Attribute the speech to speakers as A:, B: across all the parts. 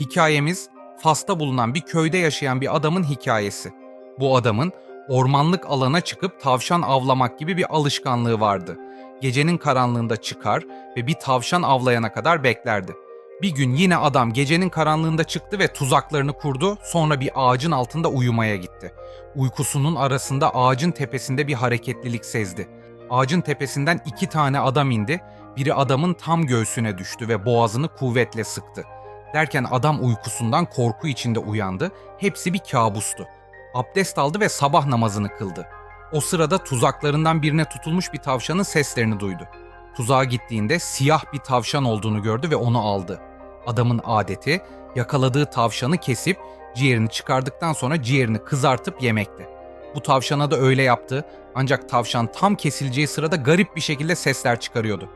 A: Hikayemiz Fas'ta bulunan bir köyde yaşayan bir adamın hikayesi. Bu adamın ormanlık alana çıkıp tavşan avlamak gibi bir alışkanlığı vardı. Gecenin karanlığında çıkar ve bir tavşan avlayana kadar beklerdi. Bir gün yine adam gecenin karanlığında çıktı ve tuzaklarını kurdu, sonra bir ağacın altında uyumaya gitti. Uykusunun arasında ağacın tepesinde bir hareketlilik sezdi. Ağacın tepesinden iki tane adam indi, biri adamın tam göğsüne düştü ve boğazını kuvvetle sıktı. Derken adam uykusundan korku içinde uyandı, hepsi bir kabustu. Abdest aldı ve sabah namazını kıldı. O sırada tuzaklarından birine tutulmuş bir tavşanın seslerini duydu. Tuzağa gittiğinde siyah bir tavşan olduğunu gördü ve onu aldı. Adamın adeti yakaladığı tavşanı kesip ciğerini çıkardıktan sonra ciğerini kızartıp yemekti. Bu tavşana da öyle yaptı ancak tavşan tam kesileceği sırada garip bir şekilde sesler çıkarıyordu.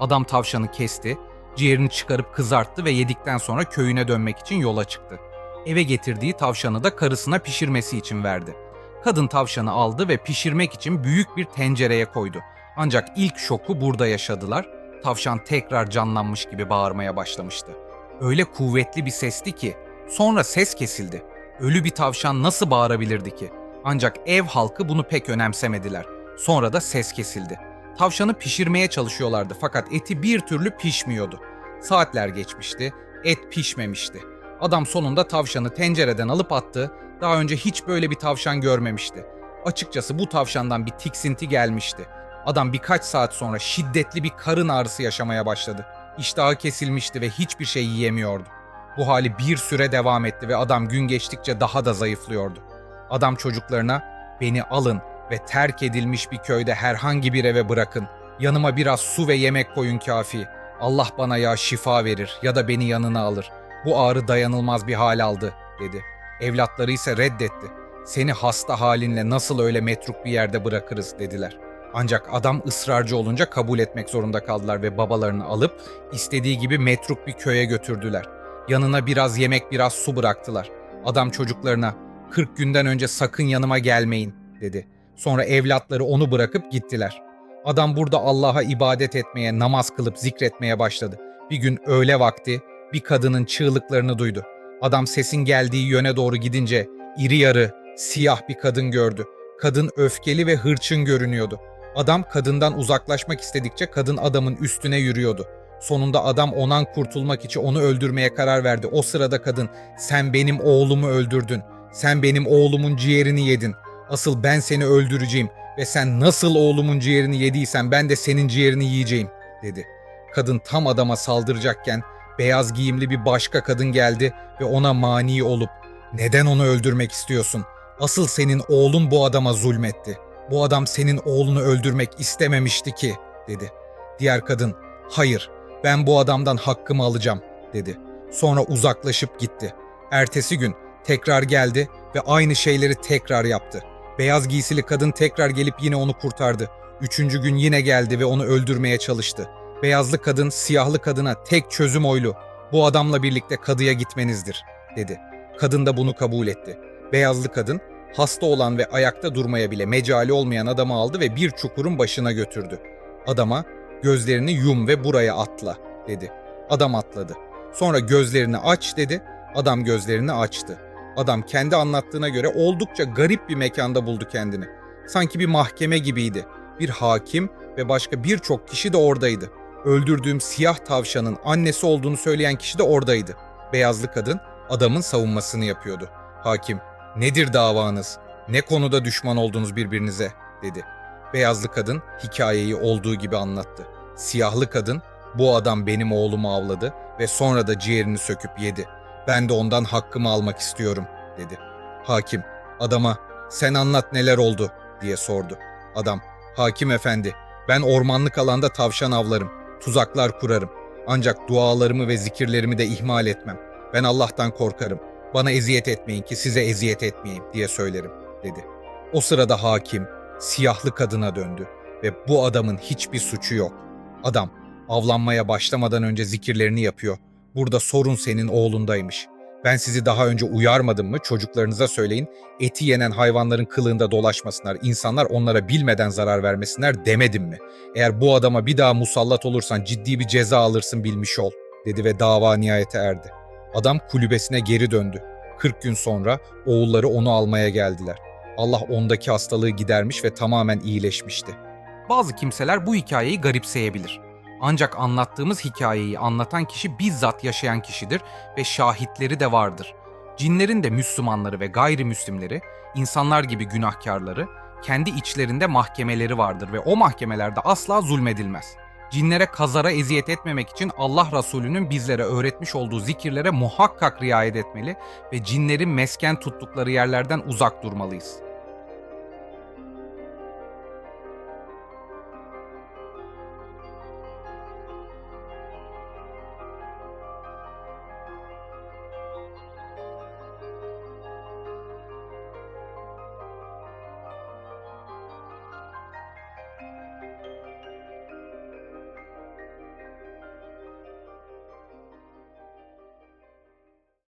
A: Adam tavşanı kesti, ciğerini çıkarıp kızarttı ve yedikten sonra köyüne dönmek için yola çıktı. Eve getirdiği tavşanı da karısına pişirmesi için verdi. Kadın tavşanı aldı ve pişirmek için büyük bir tencereye koydu. Ancak ilk şoku burada yaşadılar. Tavşan tekrar canlanmış gibi bağırmaya başlamıştı. Öyle kuvvetli bir sesti ki sonra ses kesildi. Ölü bir tavşan nasıl bağırabilirdi ki? Ancak ev halkı bunu pek önemsemediler. Sonra da ses kesildi. Tavşanı pişirmeye çalışıyorlardı fakat eti bir türlü pişmiyordu. Saatler geçmişti, et pişmemişti. Adam sonunda tavşanı tencereden alıp attı. Daha önce hiç böyle bir tavşan görmemişti. Açıkçası bu tavşandan bir tiksinti gelmişti. Adam birkaç saat sonra şiddetli bir karın ağrısı yaşamaya başladı. İştahı kesilmişti ve hiçbir şey yiyemiyordu. Bu hali bir süre devam etti ve adam gün geçtikçe daha da zayıflıyordu. Adam çocuklarına beni alın ve terk edilmiş bir köyde herhangi bir eve bırakın. Yanıma biraz su ve yemek koyun kafi. Allah bana ya şifa verir ya da beni yanına alır. Bu ağrı dayanılmaz bir hal aldı dedi. Evlatları ise reddetti. Seni hasta halinle nasıl öyle metruk bir yerde bırakırız dediler. Ancak adam ısrarcı olunca kabul etmek zorunda kaldılar ve babalarını alıp istediği gibi metruk bir köye götürdüler. Yanına biraz yemek biraz su bıraktılar. Adam çocuklarına 40 günden önce sakın yanıma gelmeyin dedi. Sonra evlatları onu bırakıp gittiler. Adam burada Allah'a ibadet etmeye, namaz kılıp zikretmeye başladı. Bir gün öğle vakti bir kadının çığlıklarını duydu. Adam sesin geldiği yöne doğru gidince iri yarı, siyah bir kadın gördü. Kadın öfkeli ve hırçın görünüyordu. Adam kadından uzaklaşmak istedikçe kadın adamın üstüne yürüyordu. Sonunda adam ondan kurtulmak için onu öldürmeye karar verdi. O sırada kadın, "Sen benim oğlumu öldürdün. Sen benim oğlumun ciğerini yedin. Asıl ben seni öldüreceğim ve sen nasıl oğlumun ciğerini yediysen ben de senin ciğerini yiyeceğim." dedi. Kadın tam adama saldıracakken beyaz giyimli bir başka kadın geldi ve ona mani olup "Neden onu öldürmek istiyorsun? Asıl senin oğlun bu adama zulmetti. Bu adam senin oğlunu öldürmek istememişti ki." dedi. Diğer kadın "Hayır, ben bu adamdan hakkımı alacağım." dedi. Sonra uzaklaşıp gitti. Ertesi gün tekrar geldi ve aynı şeyleri tekrar yaptı. Beyaz giysili kadın tekrar gelip yine onu kurtardı. Üçüncü gün yine geldi ve onu öldürmeye çalıştı. Beyazlı kadın siyahlı kadına tek çözüm oylu. Bu adamla birlikte kadıya gitmenizdir, dedi. Kadın da bunu kabul etti. Beyazlı kadın hasta olan ve ayakta durmaya bile mecali olmayan adamı aldı ve bir çukurun başına götürdü. Adama gözlerini yum ve buraya atla, dedi. Adam atladı. Sonra gözlerini aç dedi. Adam gözlerini açtı. Adam kendi anlattığına göre oldukça garip bir mekanda buldu kendini. Sanki bir mahkeme gibiydi. Bir hakim ve başka birçok kişi de oradaydı. Öldürdüğüm siyah tavşanın annesi olduğunu söyleyen kişi de oradaydı. Beyazlı kadın adamın savunmasını yapıyordu. Hakim, nedir davanız? Ne konuda düşman oldunuz birbirinize? dedi. Beyazlı kadın hikayeyi olduğu gibi anlattı. Siyahlı kadın, bu adam benim oğlumu avladı ve sonra da ciğerini söküp yedi. Ben de ondan hakkımı almak istiyorum, dedi. Hakim, adama, sen anlat neler oldu, diye sordu. Adam, hakim efendi, ben ormanlık alanda tavşan avlarım, tuzaklar kurarım. Ancak dualarımı ve zikirlerimi de ihmal etmem. Ben Allah'tan korkarım. Bana eziyet etmeyin ki size eziyet etmeyeyim diye söylerim, dedi. O sırada hakim, siyahlı kadına döndü ve bu adamın hiçbir suçu yok. Adam, avlanmaya başlamadan önce zikirlerini yapıyor. Burada sorun senin oğlundaymış. Ben sizi daha önce uyarmadım mı? Çocuklarınıza söyleyin. Eti yenen hayvanların kılığında dolaşmasınlar. İnsanlar onlara bilmeden zarar vermesinler demedim mi? Eğer bu adama bir daha musallat olursan ciddi bir ceza alırsın bilmiş ol." dedi ve dava nihayete erdi. Adam kulübesine geri döndü. 40 gün sonra oğulları onu almaya geldiler. Allah ondaki hastalığı gidermiş ve tamamen iyileşmişti. Bazı kimseler bu hikayeyi garipseyebilir. Ancak anlattığımız hikayeyi anlatan kişi bizzat yaşayan kişidir ve şahitleri de vardır. Cinlerin de Müslümanları ve gayrimüslimleri, insanlar gibi günahkarları, kendi içlerinde mahkemeleri vardır ve o mahkemelerde asla zulmedilmez. Cinlere kazara eziyet etmemek için Allah Resulü'nün bizlere öğretmiş olduğu zikirlere muhakkak riayet etmeli ve cinlerin mesken tuttukları yerlerden uzak durmalıyız.